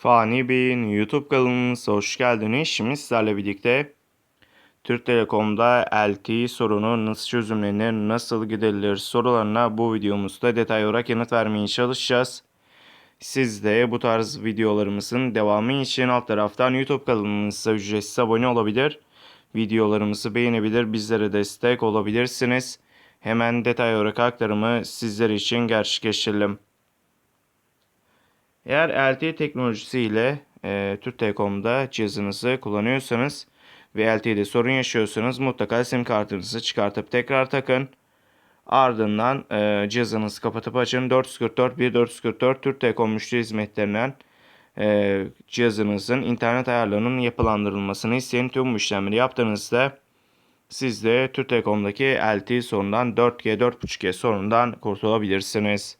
Fani Bey'in YouTube kanalımıza hoş geldiniz. Şimdi sizlerle birlikte Türk Telekom'da LTE sorunu nasıl çözümlenir, nasıl giderilir sorularına bu videomuzda detay olarak yanıt vermeye çalışacağız. Siz de bu tarz videolarımızın devamı için alt taraftan YouTube kanalımıza ücretsiz abone olabilir. Videolarımızı beğenebilir, bizlere destek olabilirsiniz. Hemen detay olarak aktarımı sizler için gerçekleştirelim. Eğer LTE teknolojisiyle e, Türk Telekom'da cihazınızı kullanıyorsanız ve LTE'de sorun yaşıyorsanız mutlaka sim kartınızı çıkartıp tekrar takın. Ardından e, cihazınızı kapatıp açın. 444 1444 Türk Telekom müşteri hizmetlerinden e, cihazınızın internet ayarlarının yapılandırılmasını isteyen tüm bu işlemleri yaptığınızda siz de Türk Telekom'daki LTE sorundan 4G 4.5G sorundan kurtulabilirsiniz.